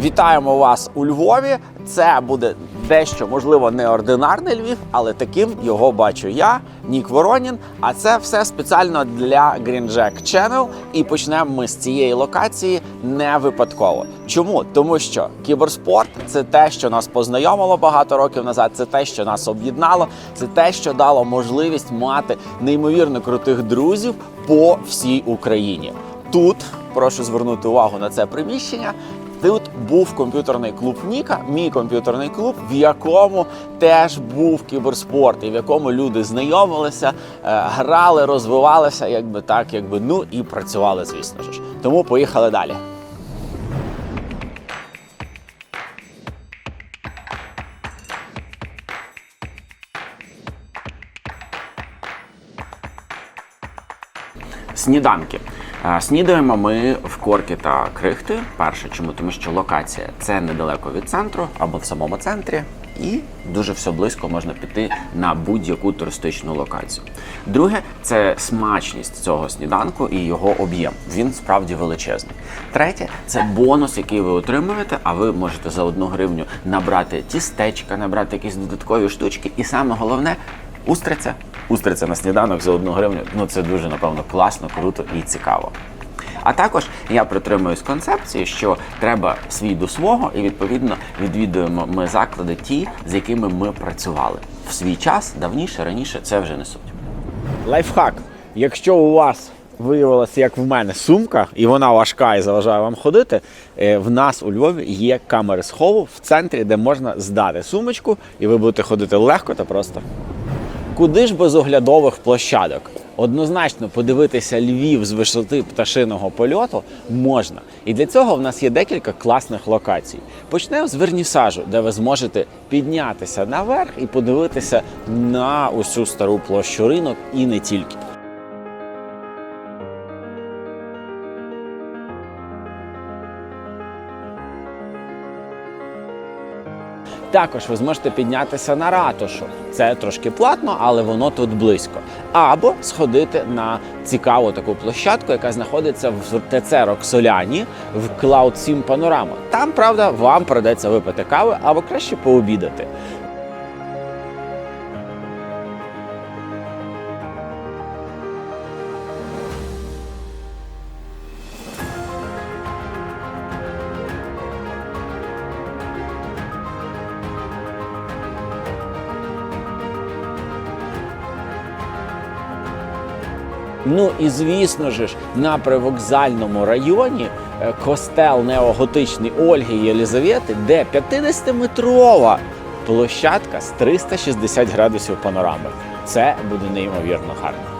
Вітаємо вас у Львові. Це буде дещо, можливо, неординарний Львів, але таким його бачу я, Нік Воронін. А це все спеціально для Green Jack Channel. І почнемо ми з цієї локації не випадково. Чому? Тому що кіберспорт це те, що нас познайомило багато років назад. Це те, що нас об'єднало, це те, що дало можливість мати неймовірно крутих друзів по всій Україні. Тут прошу звернути увагу на це приміщення. Тут був комп'ютерний клуб Ніка, мій комп'ютерний клуб, в якому теж був кіберспорт, і в якому люди знайомилися, е, грали, розвивалися, якби так, якби ну і працювали, звісно ж. Тому поїхали далі. Сніданки. Снідаємо ми в корки та крихти. Перше, чому? Тому що локація це недалеко від центру або в самому центрі, і дуже все близько можна піти на будь-яку туристичну локацію. Друге, це смачність цього сніданку і його об'єм. Він справді величезний. Третє це бонус, який ви отримуєте, а ви можете за одну гривню набрати тістечка, набрати якісь додаткові штучки. І саме головне устриця. Устриця на сніданок за одну гривню. Ну це дуже напевно класно, круто і цікаво. А також я притримуюсь концепції, що треба свій до свого, і відповідно відвідуємо ми заклади, ті, з якими ми працювали в свій час, давніше, раніше це вже не суть. Лайфхак. Якщо у вас виявилася, як в мене, сумка, і вона важка і заважає вам ходити, е, в нас у Львові є камери схову в центрі, де можна здати сумочку, і ви будете ходити легко та просто. Куди ж без оглядових площадок? Однозначно подивитися Львів з висоти пташиного польоту можна. І для цього в нас є декілька класних локацій. Почнемо з вернісажу, де ви зможете піднятися наверх і подивитися на усю стару площу ринок і не тільки. Також ви зможете піднятися на ратушу. Це трошки платно, але воно тут близько. Або сходити на цікаву таку площадку, яка знаходиться в ТЦ Роксоляні в Cloud 7 Panorama. Там, правда, вам придеться випити кави або краще пообідати. Ну і звісно ж, на привокзальному районі е, костел неоготичний Ольги Єлізавети, де 50-метрова площадка з 360 градусів панорами. Це буде неймовірно гарно.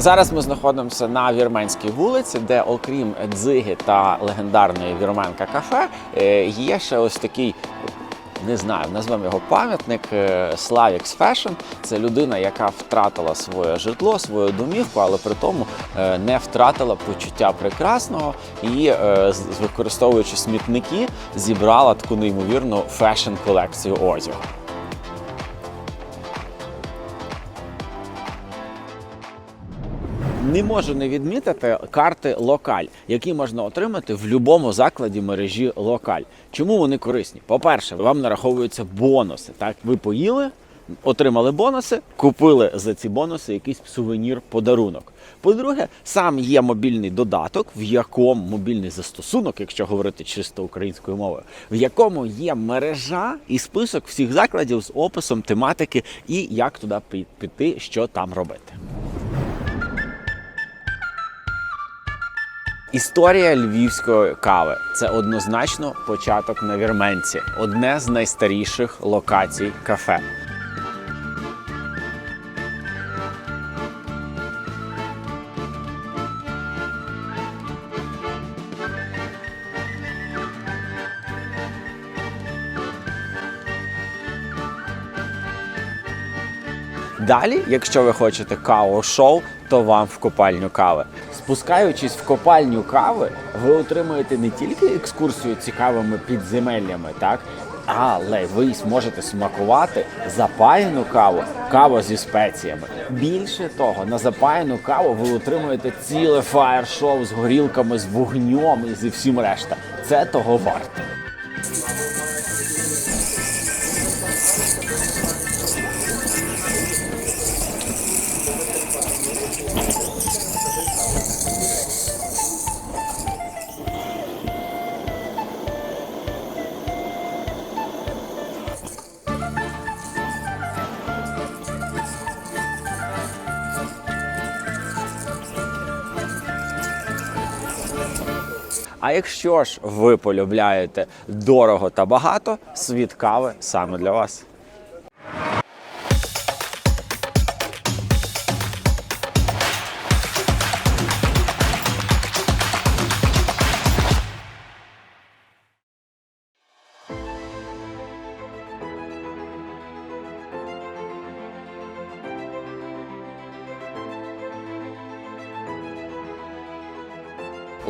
Зараз ми знаходимося на Вірменській вулиці, де, окрім дзиги та легендарної вірменка кафе, е, є ще ось такий. Не знаю, назвемо його пам'ятник е, Slavix Fashion. Це людина, яка втратила своє житло, свою домівку, але при тому е, не втратила почуття прекрасного і, використовуючи смітники, зібрала таку неймовірну фешн колекцію одягу. Не можу не відмітити карти локаль, які можна отримати в будь-якому закладі мережі локаль. Чому вони корисні? По-перше, вам нараховуються бонуси. Так, ви поїли, отримали бонуси, купили за ці бонуси якийсь сувенір, подарунок. По-друге, сам є мобільний додаток, в якому мобільний застосунок, якщо говорити чисто українською мовою, в якому є мережа і список всіх закладів з описом тематики і як туди піти, що там робити. Історія львівської кави це однозначно початок на Вірменці, одне з найстаріших локацій кафе. Далі, якщо ви хочете каву-шоу, то вам в копальню кави. Спускаючись в копальню кави, ви отримуєте не тільки екскурсію цікавими підземеллями, так Але ви зможете смакувати запаяну каву, каву зі спеціями. Більше того, на запаяну каву ви отримуєте ціле фаєр-шоу з горілками, з вогнем і зі всім решта. Це того варто. А якщо ж ви полюбляєте дорого та багато, світ кави саме для вас.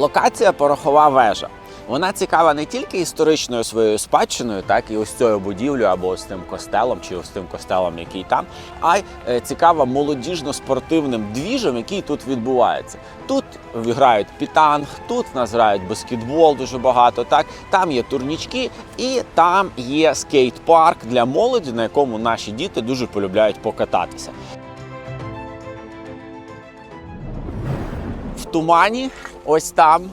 Локація порохова вежа. Вона цікава не тільки історичною своєю спадщиною, так і ось цією будівлею або ось тим костелом, чи ось тим костелом, який там, а й е, цікава молодіжно-спортивним двіжем, який тут відбувається. Тут грають пітанг, тут нас грають баскетбол дуже багато. Так там є турнічки, і там є скейт-парк для молоді, на якому наші діти дуже полюбляють покататися. Тумані, ось там,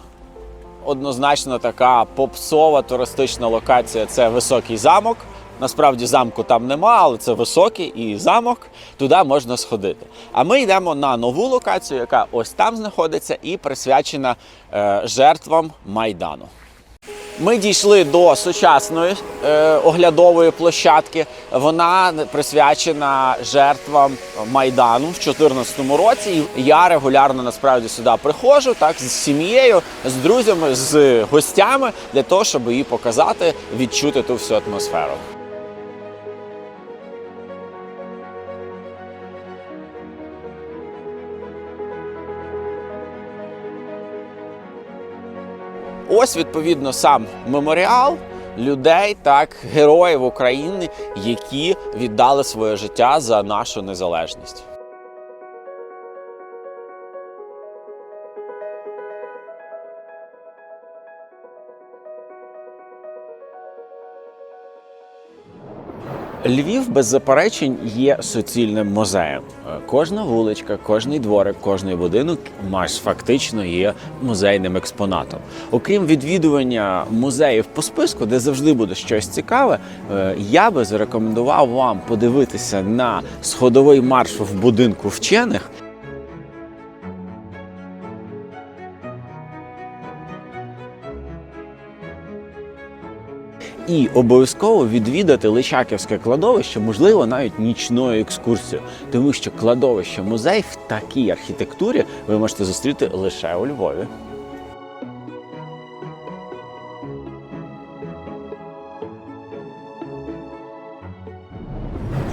однозначно така попсова туристична локація це високий замок. Насправді замку там нема, але це високий і замок. Туди можна сходити. А ми йдемо на нову локацію, яка ось там знаходиться і присвячена е, жертвам Майдану. Ми дійшли до сучасної е, оглядової площадки. Вона присвячена жертвам майдану в 2014 році. Я регулярно насправді сюди приходжу, так з сім'єю, з друзями, з гостями для того, щоб її показати, відчути ту всю атмосферу. Ось відповідно сам меморіал людей, так героїв України, які віддали своє життя за нашу незалежність. Львів без заперечень є суцільним музеєм. Кожна вуличка, кожний дворик, кожний будинок майже фактично є музейним експонатом. Окрім відвідування музеїв по списку, де завжди буде щось цікаве, е, я би зарекомендував вам подивитися на сходовий марш в будинку вчених. І обов'язково відвідати Личаківське кладовище, можливо, навіть нічною екскурсією, тому що кладовище музей в такій архітектурі ви можете зустріти лише у Львові.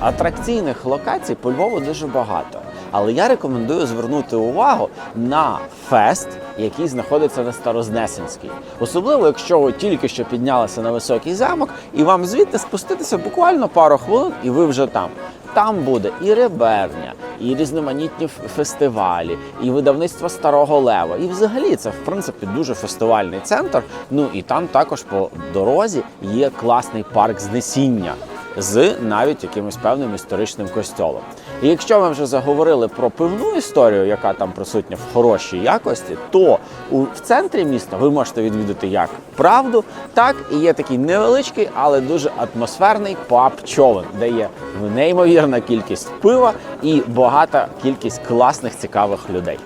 Атракційних локацій по Львову дуже багато. Але я рекомендую звернути увагу на фест, який знаходиться на Старознесенській. Особливо, якщо ви тільки що піднялися на високий замок, і вам звідти спуститися буквально пару хвилин, і ви вже там. Там буде і реберня, і різноманітні фестивалі, і видавництво Старого Лева. І взагалі це в принципі дуже фестивальний центр. Ну і там також по дорозі є класний парк знесіння з навіть якимось певним історичним костьолом. І якщо ми вже заговорили про пивну історію, яка там присутня в хорошій якості, то в центрі міста ви можете відвідати як правду, так і є такий невеличкий, але дуже атмосферний паб човен, де є неймовірна кількість пива і багата кількість класних цікавих людей.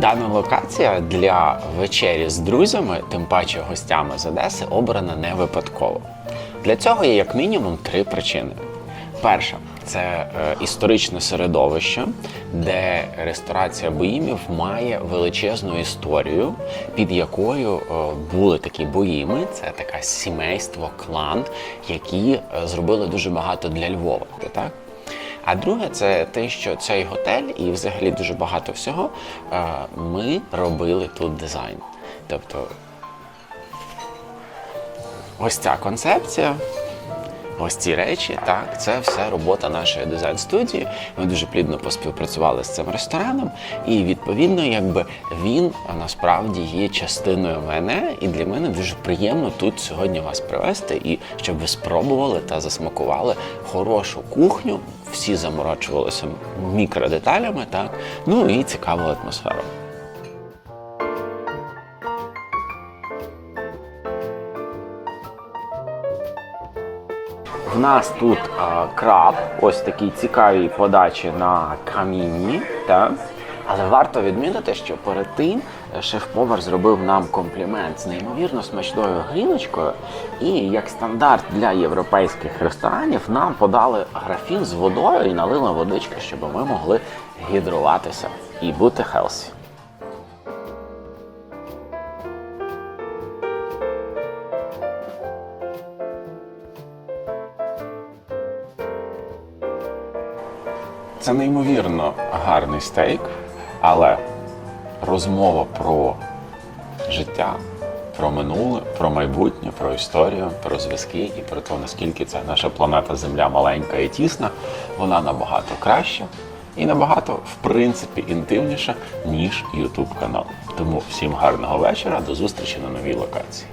Дана локація для вечері з друзями, тим паче гостями з Одеси, обрана не випадково. Для цього є як мінімум три причини. Перша це е, історичне середовище, де ресторація боїмів має величезну історію, під якою е, були такі боїми. Це таке сімейство, клан, які е, зробили дуже багато для Львова. Так? А друге, це те, що цей готель і взагалі дуже багато всього е, ми робили тут дизайн. Тобто, ось ця концепція. Ось ці речі, так, це все робота нашої дизайн-студії. Ми дуже плідно поспівпрацювали з цим рестораном, і відповідно, якби він насправді є частиною мене, і для мене дуже приємно тут сьогодні вас привезти і щоб ви спробували та засмакували хорошу кухню. Всі заморочувалися мікродеталями, так, ну і цікаву атмосферу. Нас тут а, краб, ось такій цікавій подачі на камінні. Так? Але варто відмітити, що перед тим е, шеф-повар зробив нам комплімент з неймовірно смачною гріночкою. І як стандарт для європейських ресторанів нам подали графін з водою і налили водички, щоб ми могли гідруватися і бути хелсі. Це неймовірно гарний стейк, але розмова про життя, про минуле, про майбутнє, про історію, про зв'язки і про те, наскільки ця наша планета Земля маленька і тісна, вона набагато краща і набагато, в принципі, інтимніша, ніж YouTube канал. Тому всім гарного вечора, до зустрічі на новій локації.